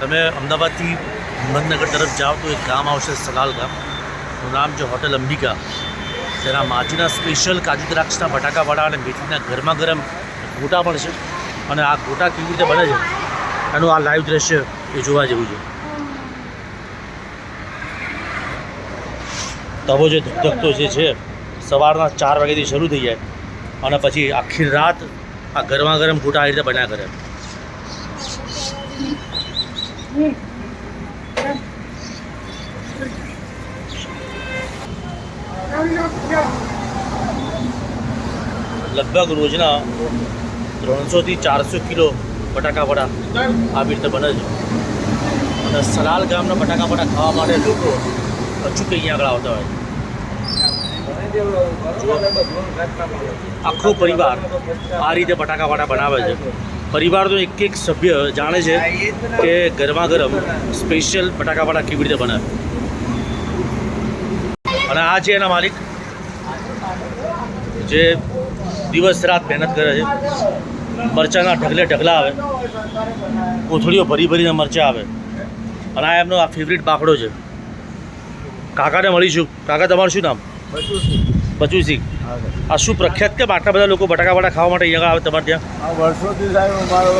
તમે અમદાવાદથી હિંમતનગર તરફ જાઓ તો એક ગામ આવશે સલાલ ગામ એનું નામ છે હોટેલ અંબિકા. તેના માજીના સ્પેશિયલ કાજુ દ્રાક્ષના બટાકાવાળા અને મેથીના ગરમા ગરમ ગોટા પણ છે. અને આ ગોટા કેવી રીતે બને છે? એનું આ લાઈવ દ્રશ્ય એ જોવા જેવું છે. તવો જે ધકધકતો જે છે, સવારના ચાર વાગ્યાથી શરૂ થઈ જાય. અને પછી આખી રાત આ ગરમા ગરમ ગોટા આ રીતે બન્યા કરે. લગભગ રોજના ત્રણસોથી ચારસો કિલો બટાકા વડા આવી રીતે બને છે. અને સલાલ ગામના બટાકા વડા ખાવા માટે લોકો અચૂક અહીંયા આગળ આવતા હોય આખો પરિવાર આ રીતે બટાકા વડા બનાવે છે. પરિવારનો એક એક સભ્ય જાણે છે કે ગરમા ગરમ સ્પેશિયલ બટાકા વડા કેવી રીતે બનાવે અને આ છે એના માલિક, જે દિવસ રાત મહેનત કરે છે, મરચાંના ઢગલે ઢગલા આવે, કોથળીઓ ભરી ભરીને મરચાં આવે. અને આ એમનો આ ફેવરિટ બાકડો છે. કાકાને મળીશું. કાકા, તમારું શું નામ? બચુસિંહ આ શું પ્રખ્યાત કે આટલા બધા લોકો બટાકા વડા ખાવા માટે અહીંયા આવે તમારે ત્યાં? વર્ષોથી સાહેબ અમારો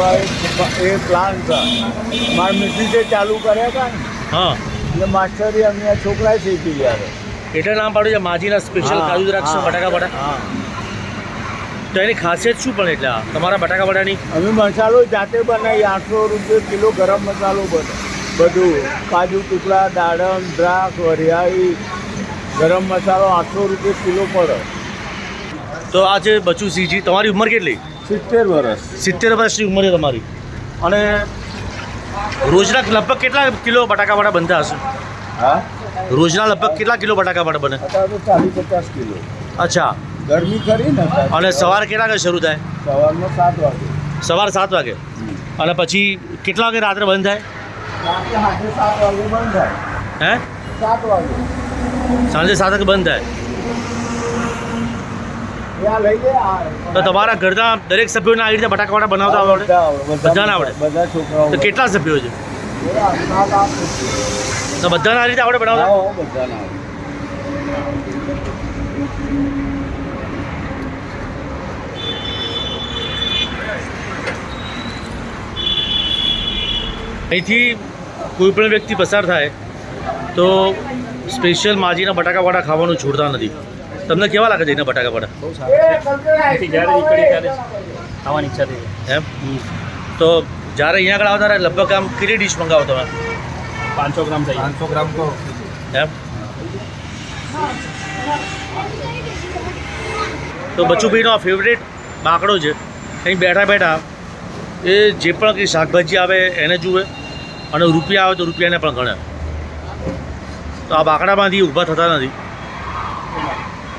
એ પ્લાન છે. મારા મિસિસે ચાલુ કર્યા હતા ને. હા. એટલે માસ્ટરી અમને આ છોકરાએ શીખી ગયા એટલે નામ પાડ્યું છે? માજીના સ્પેશિયલ કાજુ દ્રાક્ષ બટાકા વડા હા. તો એની ખાસિયત શું પણ એટલે તમારા બટાકા વડાની અમે મસાલો જાતે બનાવી આઠસો રૂપિયા કિલો ગરમ મસાલો બને. બધું. કાજુ ટુકડા દાડમ દ્રાક્ષ વરિયાળી ગરમ મસાલો આઠસો રૂપિયા કિલો પડે. તો આ છે બચુસિંહજી તમારી ઉંમર કેટલી? સિત્તેર વર્ષ. સિત્તેર વર્ષની ઉંમર છે તમારી. અને રોજના લગભગ કેટલા કિલો બટાકા વડા બનતા હશે? હા? રોજના લગભગ કેટલા કિલો બટાકા વડા બને ચાલીસ પચાસ કિલો. અચ્છા. ગરમી ખરી ને અને સવારે કેટલા વાગે શરૂ થાય? સવારમાં સાત વાગે. સવારે સાત વાગે. અને પછી કેટલા વાગે રાત્રે બંધ થાય? રાત્રે સાત વાગે બંધ થાય. હે? સાત વાગે. સાંજે સાત બંધ થાય. તો તમારા ઘરના દરેક સભ્યોને આવી રીતે બટાકા વડા બનાવતા આવડે? બધાને આવડે? તો કેટલા સભ્યો છે? તો બધાને આ રીતે આવડે બનાવતા. અહીંથી કોઈ પણ વ્યક્તિ પસાર થાય તો સ્પેશિયલ માજીના બટાકા વડા ખાવાનું છોડતા નથી. તમને કેવા લાગે છે એના બટાકા વડા? નીકળી ત્યારે ખાવાની ઈચ્છા થઈ એમ? તો જ્યારે અહીંયા આગળ આવતા ત્યારે લગભગ આમ કેટલી ડીશ મંગાવો તમે પાંચસો ગ્રામ થઈ પાંચસો ગ્રામ તો. એમ? તો બચુભાઈનો આ ફેવરેટ બાકડો છે. અહીં બેઠા બેઠા એ જે પણ કંઈ શાકભાજી આવે એને જુએ. અને રૂપિયા આવે તો રૂપિયાને પણ ગણે. તો આ બાકડામાંથી ઊભા થતા નથી.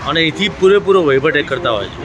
અને એથી પૂરેપૂરો વહીવટ કરતા હોય છે.